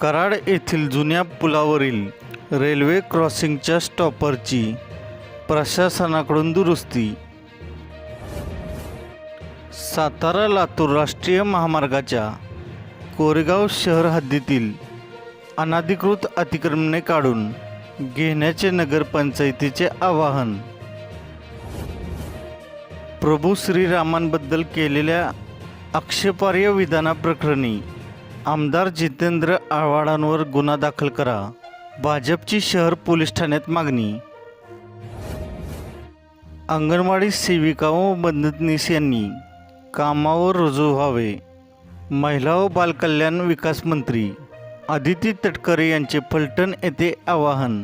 कराड येथील जुन्या पुलावरील रेल्वे क्रॉसिंगच्या स्टॉपरची प्रशासनाकडून दुरुस्ती. सातारा लातूर राष्ट्रीय महामार्गाच्या कोरेगाव शहर हद्दीतील अनाधिकृत अतिक्रमणे काढून घेण्याचे नगरपंचायतीचे आवाहन. प्रभू श्रीरामांबद्दल केलेल्या आक्षेपार्ह विधानाप्रकरणी आमदार जितेंद्र आव्हाडांवर गुन्हा दाखल करा. भाजपची शहर पोलीस ठाण्यात मागणी. अंगणवाडी सेविका व मदतनीस यांनी कामावर रुजू व्हावे. महिला व बालकल्याण विकास मंत्री आदिती तटकरे यांचे फलटण येथे आवाहन.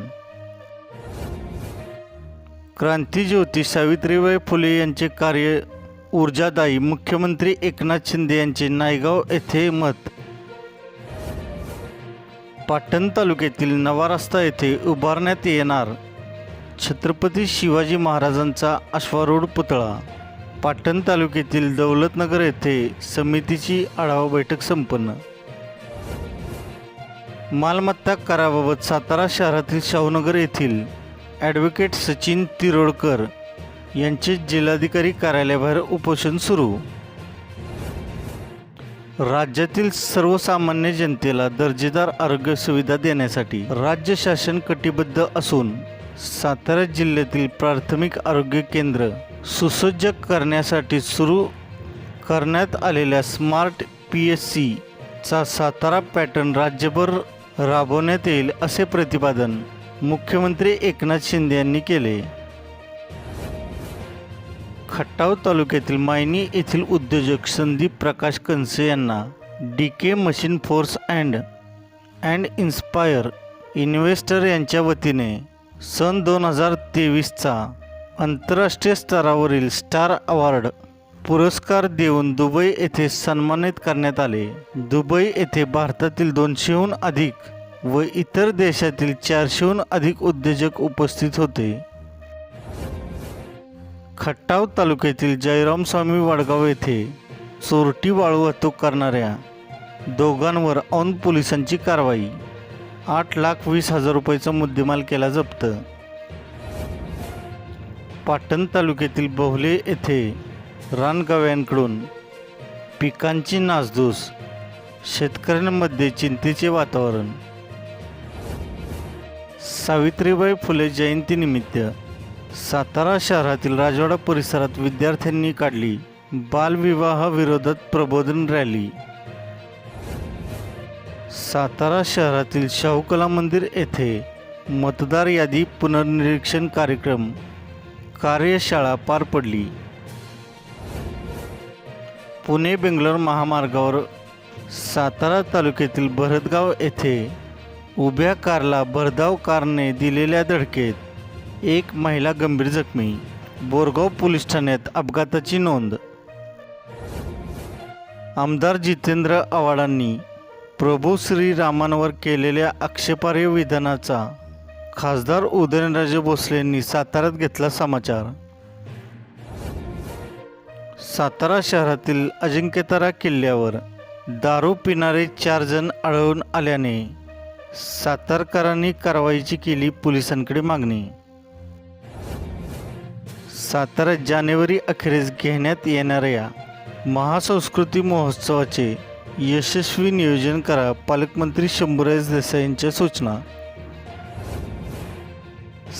क्रांतीज्योती सावित्रीबाई फुले यांचे कार्य ऊर्जादायी मुख्यमंत्री एकनाथ शिंदे यांचे नायगाव येथे मत. पाटण तालुक्यातील नवा रस्ता येथे उभारण्यात येणार छत्रपती शिवाजी महाराजांचा अश्वारूढ पुतळा. पाटण तालुक्यातील दौलतनगर येथे समितीची आढावा बैठक संपन्न. मालमत्ता कराबाबत सातारा शहरातील शाहूनगर येथील ॲडव्होकेट सचिन तिरोडकर यांचे जिल्हाधिकारी कार्यालयाबाहेर उपोषण सुरू. राज्यातील सर्वसामान्य जनतेला दर्जेदार आरोग्य सुविधा देण्यासाठी राज्य शासन कटिबद्ध असून सातारा जिल्ह्यातील प्राथमिक आरोग्य केंद्र सुसज्ज करण्यासाठी सुरू करण्यात आलेल्या स्मार्ट पी एस सीचा सातारा पॅटर्न राज्यभर राबवण्यात येईल असे प्रतिपादन मुख्यमंत्री एकनाथ शिंदे यांनी केले. खटाव तालुक्यातील मायनी येथील उद्योजक संदीप प्रकाश कंसे यांना D K machine force and and inspire investor यांच्या वतीने सन दोन हजार तेवीसचा आंतरराष्ट्रीय स्तरावरील स्टार अवॉर्ड पुरस्कार देऊन दुबई येथे सन्मानित करण्यात आले. दुबई येथे भारतातील दोनशेहून अधिक व इतर देशातील चारशेहून अधिक उद्योजक उपस्थित होते. खट्टाव तालुक्यातील जयरामस्वामी वडगाव येथे चोरटी वाळू वाहतूक करणाऱ्या दोघांवर औंध पोलिसांची कारवाई. आठ लाख वीस हजार रुपयाचा मुद्देमाल केला जप्त. पाटण तालुक्यातील बहुले येथे रानगव्यांकडून पिकांची नासधूस शेतकऱ्यांमध्ये चिंतेचे वातावरण. सावित्रीबाई फुले जयंतीनिमित्त सातारा शहरातील राजवाडा परिसरात विद्यार्थ्यांनी काढली बालविवाह विरोधात प्रबोधन रॅली. सातारा शहरातील शाहू कला मंदिर येथे मतदार यादी पुनर्निरीक्षण कार्यक्रम कार्यशाळा पार पडली. पुणे बेंगलोर महामार्गावर सातारा तालुक्यातील भरतगाव येथे उभ्या कारला भरधाव कारने दिलेल्या धडकेत एक महिला गंभीर जखमी. बोरगाव पोलीस ठाण्यात अपघाताची नोंद. आमदार जितेंद्र आव्हाडांनी प्रभू श्रीरामांवर केलेल्या आक्षेपार्ह विधानाचा खासदार उदयनराजे भोसले यांनी साताऱ्यात घेतला समाचार. सातारा शहरातील अजिंक्यतारा किल्ल्यावर दारू पिणारे चार जण आढळून आल्याने सातारकरांनी कारवाईची केली पोलिसांकडे मागणी. सातारा जानेवारी अखेरीस घेण्यात येणाऱ्या महासंस्कृती महोत्सवाचे यशस्वी नियोजन करा पालकमंत्री शंभूराज देसाई यांच्या सूचना.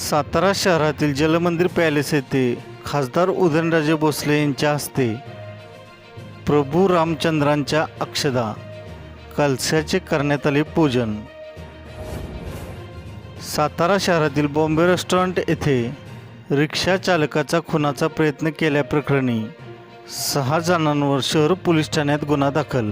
सातारा शहरातील जलमंदिर पॅलेस येथे खासदार उदयनराजे भोसले यांच्या हस्ते प्रभू रामचंद्रांच्या अक्षदा कलशाचे करण्यात आले पूजन. सातारा शहरातील बॉम्बे रेस्टॉरंट येथे रिक्षा चालकाचा खुनाचा प्रयत्न केल्याप्रकरणी सहा जणांवर शहर पोलीस ठाण्यात गुन्हा दाखल.